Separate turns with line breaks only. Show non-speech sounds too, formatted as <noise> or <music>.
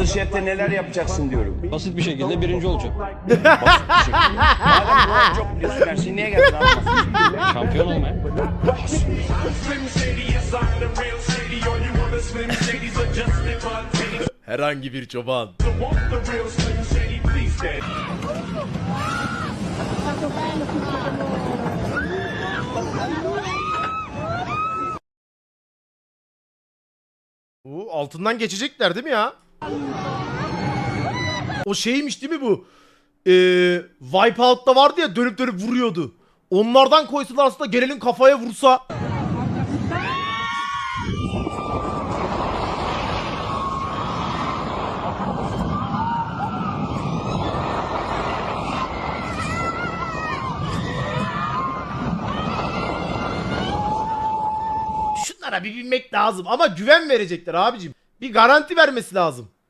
Masterchef'te neler yapacaksın diyorum.
Basit bir şekilde birinci olacağım. <laughs>
Basit bir şekilde. Madem bu çok biliyorsun her şeyi niye geldin abi?
Şampiyon olmaya.
Herhangi bir çoban. Bu altından geçecekler değil mi ya? O şeymiş değil mi bu? Ee, Wipeout'ta vardı ya dönüp dönüp vuruyordu. Onlardan koysalar aslında gelenin kafaya vursa. Şunlara bir binmek lazım ama güven verecekler abicim. Bir garanti vermesi lazım.